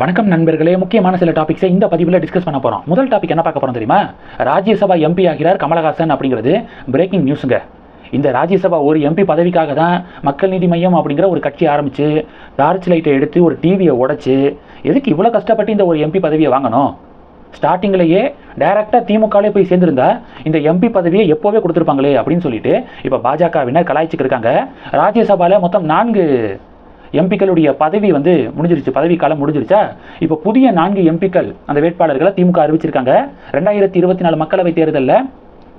வணக்கம் நண்பர்களே. முக்கியமான சில டாபிக்ஸை இந்த பதிவில் டிஸ்கஸ் பண்ண போகிறோம் முதல் டாபிக் என்ன பார்க்க போகிறோம் தெரியுமா? ராஜ்யசபா எம்பி ஆகிறார் கமலஹாசன் அப்படிங்கிறது பிரேக்கிங் நியூஸுங்க இந்த ராஜ்யசபா ஒரு எம்பி பதவிக்காக தான் மக்கள் நீதி மையம் அப்படிங்கிற ஒரு கட்சி ஆரம்பித்து டார்ச் லைட்டை எடுத்து ஒரு டிவியை உடச்சி எதுக்கு இவ்வளோ கஷ்டப்பட்டு இந்த ஒரு எம்பி பதவியை வாங்கணும்? ஸ்டார்டிங்லேயே டைரெக்டாக திமுகவிலே போய் சேர்ந்துருந்தா இந்த எம்பி பதவியை எப்போவே கொடுத்துருப்பாங்களே அப்படின்னு சொல்லிட்டு இப்போ பாஜகவினர் கலாய்ச்சிக்கு இருக்காங்க. ராஜ்யசபாவில் மொத்தம் நான்கு எம்பிக்களுடைய பதவி வந்து முடிஞ்சிருச்சு. பதவி காலம் முடிஞ்சிருச்சா? இப்போ புதிய நான்கு எம்பிக்கள் அந்த வேட்பாளர்களை திமுக அறிவிச்சிருக்காங்க. ரெண்டாயிரத்தி இருபத்தி நாலு மக்களவை தேர்தலில்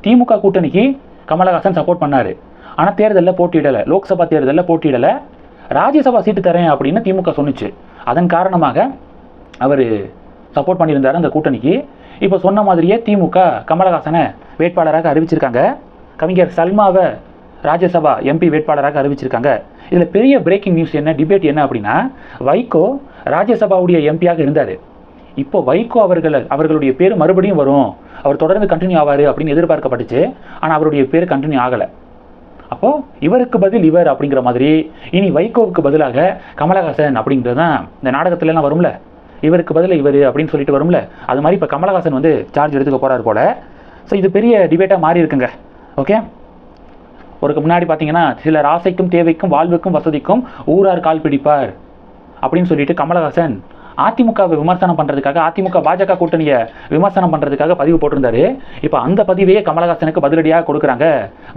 திமுக கூட்டணிக்கு கமலஹாசன் சப்போர்ட் பண்ணார். ஆனால் தேர்தலில் போட்டியிடலை. லோக்சபா தேர்தலில் போட்டியிடலை. ராஜ்யசபா சீட்டு தரேன் அப்படின்னு திமுக சொன்னிச்சு. அதன் காரணமாக அவர் சப்போர்ட் பண்ணியிருந்தார் அந்த கூட்டணிக்கு. இப்போ சொன்ன மாதிரியே திமுக கமலஹாசனை வேட்பாளராக அறிவிச்சிருக்காங்க. கவிஞர் சல்மாவை ராஜ்யசபா எம்பி வேட்பாளராக அறிவிச்சிருக்காங்க. இதில் பெரிய பிரேக்கிங் நியூஸ் என்ன டிபேட் என்ன அப்படின்னா வைகோ ராஜ்யசபாவுடைய எம்பியாக இருந்தார். இப்போ வைகோ அவர்கள் அவர்களுடைய பேர் மறுபடியும் வரும். அவர் தொடர்ந்து கண்டினியூ ஆவார் அப்படின்னு எதிர்பார்க்கப்பட்டுச்சு. ஆனால் அவருடைய பேர் கண்டினியூ ஆகலை. அப்போது இவருக்கு பதில் இவர் அப்படிங்கிற மாதிரி. இனி வைகோவுக்கு பதிலாக கமலஹாசன் அப்படிங்கிறது தான் இந்த நாடகத்துலலாம் வரும்ல. இவருக்கு பதில் இவர் அப்படின்னு சொல்லிட்டு வரும்ல. அது மாதிரி இப்போ கமலஹாசன் வந்து சார்ஜ் எடுத்துக்க போகிறார் போல். ஸோ இது பெரிய டிபேட்டாக மாறி இருக்குங்க ஓகே அவருக்கு முன்னாடி பார்த்தீங்கன்னா சிலர் ஆசைக்கும் தேவைக்கும் வாழ்வுக்கும் வசதிக்கும் ஊரார் கால் பிடிப்பார். அப்படின்னு சொல்லிட்டு கமலஹாசன் அதிமுகவை விமர்சனம் பண்ணுறதுக்காக அதிமுக பாஜக கூட்டணியை விமர்சனம் பண்ணுறதுக்காக பதிவு போட்டிருந்தாரு. இப்போ அந்த பதிவையே கமலஹாசனுக்கு பதிலடியாக கொடுக்குறாங்க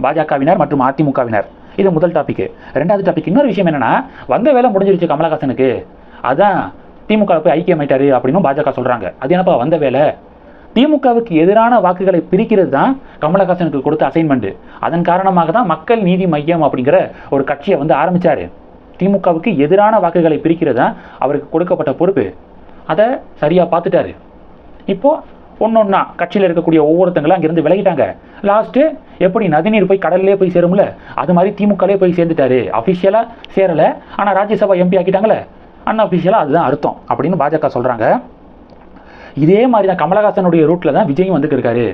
பாஜகவினர் மற்றும் அதிமுகவினர். இது முதல் டாபிக் ரெண்டாவது டாபிக் இன்னொரு விஷயம் என்னென்னா வந்த வேலை முடிஞ்சிருச்சு கமலஹாசனுக்கு. அதான் திமுக போய் ஐக்கியமாயிட்டாரு அப்படின்னு பாஜக சொல்கிறாங்க அது என்னப்பா வந்த வேலை? திமுகவுக்கு எதிரான வாக்குகளை பிரிக்கிறது தான் கமலஹாசனுக்கு கொடுத்த அசைன்மெண்ட் அதன் காரணமாக தான் மக்கள் நீதி மையம் அப்படிங்கிற ஒரு கட்சியை வந்து ஆரம்பித்தார் திமுகவுக்கு எதிரான வாக்குகளை பிரிக்கிறது தான் அவருக்கு கொடுக்கப்பட்ட பொறுப்பு. அதை சரியாக பார்த்துட்டாரு. இப்போ ஒன்றா கட்சியில் இருக்கக்கூடிய ஒவ்வொருத்தங்களும் அங்கேருந்து விலகிட்டாங்க. லாஸ்ட்டு எப்படி நதிநீர் போய் கடல்லே போய் சேரும்ல அது மாதிரி திமுகலே போய் சேர்ந்துட்டாரு. அஃபிஷியலாக சேரலை. ஆனால் ராஜ்யசபா எம்பி ஆக்கிட்டாங்களே. அன்அஃபிஷியலாக அதுதான் அர்த்தம் அப்படின்னு பாஜக சொல்கிறாங்க இதே மாதிரி தான் கமலஹாசனுடைய ரூட்டில் தான் விஜயும் வந்துருக்காரு இருக்காரு.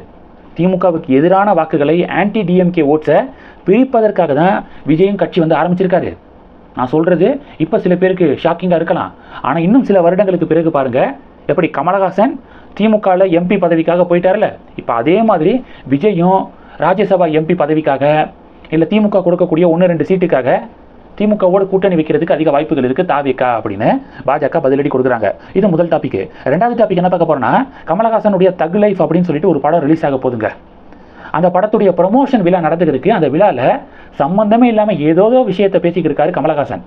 திமுகவுக்கு எதிரான வாக்குகளை ஆன்டி டிஎம்கே ஓட்ஸை பிரிப்பதற்காக தான் விஜயும் கட்சி வந்து ஆரம்பிச்சிருக்காரு. நான் சொல்கிறது இப்போ சில பேருக்கு ஷாக்கிங்காக இருக்கலாம். ஆனால் இன்னும் சில வருடங்களுக்கு பிறகு பாருங்கள் எப்படி கமலஹாசன் திமுகவில் எம்பி பதவிக்காக போயிட்டார்ல? இப்போ அதே மாதிரி விஜயும் ராஜ்யசபா எம்பி பதவிக்காக இல்லை திமுக கொடுக்கக்கூடிய ஒன்று ரெண்டு சீட்டுக்காக திமுகவோட கூட்டணி வைக்கிறதுக்கு அதிக வாய்ப்புகள் இருக்குது தாவிக்கா அப்படின்னு பாஜக பதிலடி கொடுக்குறாங்க. இது முதல் டாபிக் ரெண்டாவது டாபிக் என்ன பார்க்க போறோம்னா கமலஹாசனுடைய தக் லைஃப் அப்படின்னு சொல்லிட்டு ஒரு படம் ரிலீஸ் ஆக போகுதுங்க. அந்த படத்துடைய ப்ரொமோஷன் விழா நடந்துருக்கு அந்த விழாவில் சம்மந்தமே இல்லாமல் ஏதோ விஷயத்தை பேசிக்கிருக்காரு கமலஹாசன்.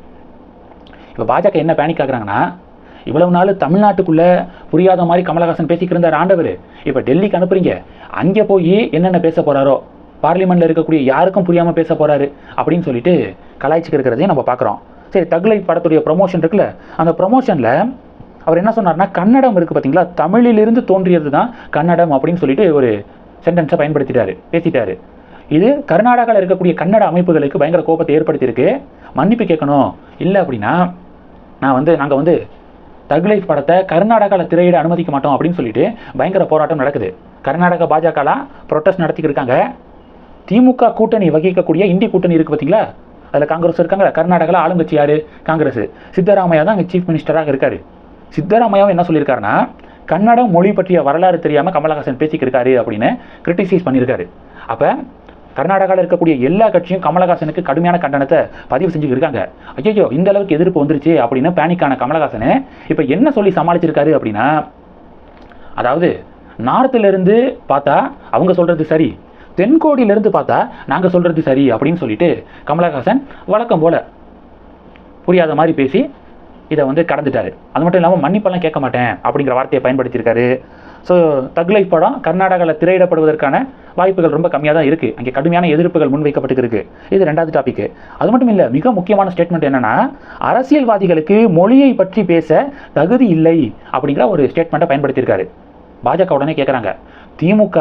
இப்போ பாஜக என்ன பேனிக் ஆகுறாங்கன்னா இவ்வளவு நாள் தமிழ்நாட்டுக்குள்ளே புரியாத மாதிரி கமலஹாசன் பேசிக்கிருந்தார் ஆண்டவர். இப்போ டெல்லிக்கு அனுப்புறீங்க. அங்கே போய் என்னென்ன பேச போகிறாரோ பார்லிமெண்ட்டில் இருக்கக்கூடிய யாருக்கும் புரியாமல் பேச போகிறாரு அப்படின்னு சொல்லிட்டு கலாய்ச்சிக்கு இருக்கிறதையும் நம்ம பார்க்குறோம். சரி தகுலை படத்துடைய ப்ரொமோஷன் இருக்குல்ல அந்த ப்ரொமோஷனில் அவர் என்ன சொன்னார்னா கன்னடம் இருக்குது பார்த்தீங்களா தமிழிலிருந்து தோன்றியது தான் கன்னடம் அப்படின்னு சொல்லிட்டு ஒரு சென்டென்ஸை பயன்படுத்திட்டாரு பேசிட்டாரு. இது கர்நாடகாவில் இருக்கக்கூடிய கன்னட அமைப்புகளுக்கு பயங்கர கோபத்தை ஏற்படுத்தியிருக்கு. மன்னிப்பு கேட்கணும். இல்லை அப்படின்னா நான் வந்து நாங்கள் வந்து தக் லைஃப் படத்தை கர்நாடகாவில் திரையிட அனுமதிக்க மாட்டோம் அப்படின்னு சொல்லிட்டு பயங்கர போராட்டம் நடக்குது. கர்நாடகா பாஜகலாம் ப்ரொட்டஸ்ட் நடத்திக்கிட்டு இருக்காங்க. திமுக கூட்டணி வகிக்கக்கூடிய இந்தி கூட்டணி இருக்குது பார்த்தீங்களா அதில் காங்கிரஸ் இருக்காங்க கர்நாடகாவில் ஆளுங்கட்சி யார்? காங்கிரஸ். சித்தராமையா தான் அங்கே சீஃப் மினிஸ்டராக இருக்கார். சித்தராமையாவும் என்ன சொல்லியிருக்காருன்னா கன்னடம் மொழி பற்றிய வரலாறு தெரியாமல் கமலஹாசன் பேசிக்கிருக்காரு அப்படின்னு கிரிட்டிசைஸ் பண்ணியிருக்காரு. அப்போ கர்நாடகாவில் இருக்கக்கூடிய எல்லா கட்சியும் கமலஹாசனுக்கு கடுமையான கண்டனத்தை பதிவு செஞ்சுக்கிட்டு இருக்காங்க. ஐயோ இந்த அளவுக்கு எதிர்ப்பு வந்துருச்சு அப்படின்னு பேனிக்கான கமலஹாசனை இப்போ என்ன சொல்லி சமாளிச்சிருக்காரு அப்படின்னா அதாவது நார்த்திலிருந்து பார்த்தா அவங்க சொல்கிறது சரி. தென்கோடியிலிருந்து பார்த்தா நாங்கள் சொல்கிறது சரி அப்படின்னு சொல்லிட்டு கமலஹாசன் வழக்கம் போல் புரியாத மாதிரி பேசி இதை வந்து கடந்துட்டாரு. அது மட்டும் இல்லாமல் மன்னிப்பெல்லாம் கேட்க மாட்டேன் அப்படிங்கிற வார்த்தையை பயன்படுத்தியிருக்காரு. ஸோ தக்லை படம் கர்நாடகாவில் திரையிடப்படுவதற்கான வாய்ப்புகள் ரொம்ப கம்மியாக தான் இருக்குது அங்கே கடுமையான எதிர்ப்புகள் முன்வைக்கப்பட்டுருக்கு இது ரெண்டாவது டாபிக் அது மட்டும் இல்லை மிக முக்கியமான ஸ்டேட்மெண்ட் என்னன்னா அரசியல்வாதிகளுக்கு மொழியை பற்றி பேச தகுதி இல்லை அப்படிங்கிற ஒரு ஸ்டேட்மெண்ட்டை பயன்படுத்தியிருக்காரு. பாஜக உடனே கேட்குறாங்க திமுக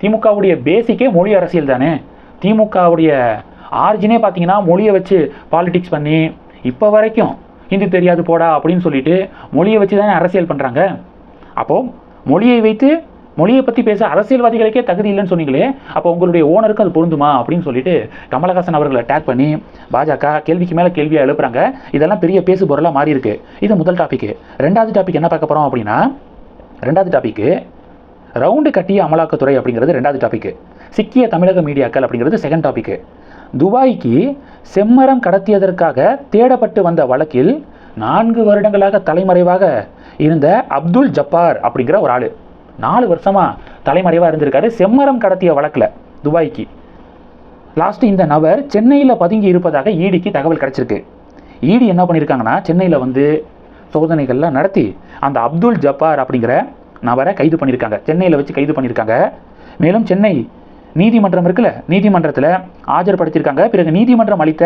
திமுகவுடைய பேசிக்கே மொழி அரசியல் தானே. திமுகவுடைய ஆர்ஜினே பார்த்தீங்கன்னா மொழியை வச்சு பாலிடிக்ஸ் பண்ணி இப்போ வரைக்கும் ஹிந்தி தெரியாது போடா அப்படின்னு சொல்லிட்டு மொழியை வச்சு தானே அரசியல் பண்ணுறாங்க அப்போது மொழியை வைத்து மொழியை பற்றி பேச அரசியல்வாதிகளுக்கே தகுதி இல்லைன்னு சொன்னீங்களே அப்போ உங்களுடைய ஓனருக்கு அது பொருந்துமா அப்படின்னு சொல்லிட்டு கமலஹாசன் அவர்களை அட்டாக் பண்ணி பாஜக கேள்விக்கு மேலே கேள்வியாக எழுப்புறாங்க. இதெல்லாம் பெரிய பேசு பொருளாக மாறி இருக்கு இது முதல் டாபிக் ரெண்டாவது டாபிக் என்ன பார்க்க போகிறோம் அப்படின்னா ரெண்டாவது டாபிக்கு ரவுண்டு கட்டிய அமலாக்கத்துறை அப்படிங்கிறது ரெண்டாவது டாபிக் சிக்கிய தமிழக மீடியாக்கள் அப்படிங்கிறது செகண்ட் டாபிக் துபாய்க்கு செம்மரம் கடத்தியதற்காக தேடப்பட்டு வந்த வழக்கில் நான்கு வருடங்களாக தலைமறைவாக இருந்த அப்துல் ஜப்பார் அப்படிங்கிற ஒரு ஆள். நாலு வருஷமாக தலைமறைவாக இருந்திருக்காரு. செம்மரம் கடத்திய வழக்கில் துபாய்க்கு. லாஸ்ட்டு இந்த நபர் சென்னையில் பதுங்கி இருப்பதாக ஈடிக்கு தகவல் கிடச்சிருக்கு. ஈடி என்ன பண்ணியிருக்காங்கன்னா சென்னையில் வந்து சோதனைகள்லாம் நடத்தி அந்த அப்துல் ஜப்பார் அப்படிங்கிற நபரை கைது பண்ணியிருக்காங்க. சென்னையில் வச்சு கைது பண்ணியிருக்காங்க. மேலும் சென்னை நீதிமன்றம் இருக்குல்ல நீதிமன்றத்தில் ஆஜர்படுத்தியிருக்காங்க பிறகு நீதிமன்றம் அளித்த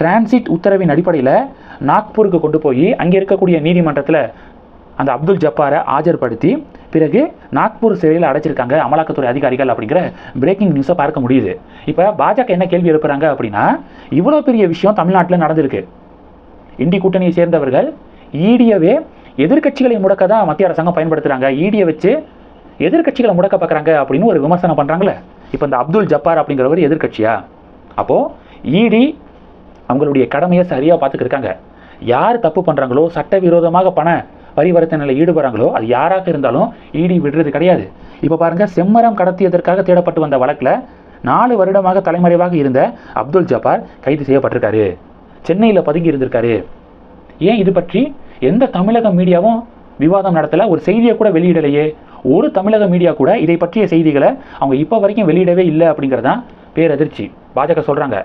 டிரான்சிட் உத்தரவின் அடிப்படையில் நாக்பூருக்கு கொண்டு போய் அங்கே இருக்கக்கூடிய நீதிமன்றத்தில் அந்த அப்துல் ஜப்பாரை ஆஜர்படுத்தி பிறகு நாக்பூர் சிறையில் அடைச்சிருக்காங்க அமலாக்கத்துறை அதிகாரிகள் அப்படிங்கிற பிரேக்கிங் நியூஸை பார்க்க முடியுது. இப்போ பாஜக என்ன கேள்வி எழுப்புறாங்க அப்படின்னா இவ்வளோ பெரிய விஷயம் தமிழ்நாட்டில் நடந்திருக்கு. இந்தி கூட்டணியை சேர்ந்தவர்கள் ஈடியவே எதிர்க்கட்சிகளை முடக்க தான் மத்திய அரசாங்கம் பயன்படுத்துகிறாங்க ஈடியை வச்சு எதிர்க்கட்சிகளை முடக்க பார்க்குறாங்க அப்படின்னு ஒரு விமர்சனம் பண்ணுறாங்களே இப்போ இந்த அப்துல் ஜப்பார் அப்படிங்கிறவர் எதிர்கட்சியா? அப்போது ஈடி அவங்களுடைய கடமையை சரியாக பார்த்துக்கிருக்காங்க யார் தப்பு பண்ணுறாங்களோ சட்டவிரோதமாக பண பரிவர்த்தனையில் ஈடுபடுறாங்களோ அது யாராக இருந்தாலும் ஈடி விடுறது கிடையாது. இப்போ பாருங்கள் செம்மரம் கடத்தியதற்காக தேடப்பட்டு வந்த வழக்கில் நாலு வருடமாக தலைமறைவாக இருந்த அப்துல் ஜப்பார் கைது செய்யப்பட்டிருக்காரு. சென்னையில் பதுங்கி இருந்திருக்காரு. ஏன் இது பற்றி எந்த தமிழக மீடியாவும் விவாதம் நடத்தலை ஒரு செய்தியை கூட வெளியிடலையே. ஒரு தமிழக மீடியா கூட இதை பற்றிய செய்திகளை அவங்க இப்போ வரைக்கும் வெளியிடவே இல்லை அப்படிங்கிறதான் பேரதிர்ச்சி. பாஜக சொல்கிறாங்க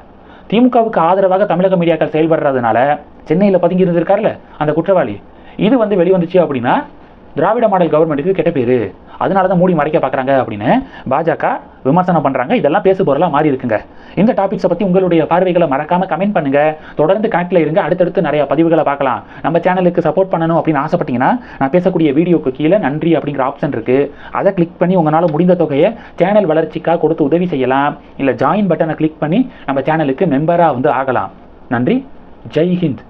திமுகவுக்கு ஆதரவாக தமிழக மீடியாக்கள் செயல்படுறதுனால சென்னையில் பதுங்கி இருந்திருக்காருல்ல அந்த குற்றவாளி. இது வந்து வெளிவந்துச்சு அப்படின்னா திராவிட மாடல் கவர்மெண்ட்டுக்கு கெட்ட பேர். அதனால தான் மூடி மறைக்க பார்க்குறாங்க அப்படின்னு பாஜக விமர்சனம் பண்ணுறாங்க இதெல்லாம் பேசு பொருளாக மாறி இருக்குங்க. இந்த டாபிக்ஸை பற்றி உங்களுடைய பார்வைகளை மறக்காமல் கமெண்ட் பண்ணுங்கள் தொடர்ந்து கனெக்டில் இருங்க. அடுத்தடுத்து நிறைய பதிவுகளை பார்க்கலாம். நம்ம சேனலுக்கு சப்போர்ட் பண்ணணும் அப்படின்னு ஆசைப்பட்டீங்கன்னா நான் பேசக்கூடிய வீடியோக்கு கீழே நன்றி அப்படிங்கிற ஆப்ஷன் இருக்குது அதை கிளிக் பண்ணி உங்களால் முடிந்த தொகையை சேனல் வளர்ச்சிக்காக கொடுத்து உதவி செய்யலாம். இல்லை ஜாயின் பட்டனை கிளிக் பண்ணி நம்ம சேனலுக்கு மெம்பராக வந்து ஆகலாம். நன்றி. ஜெய் ஹிந்த்.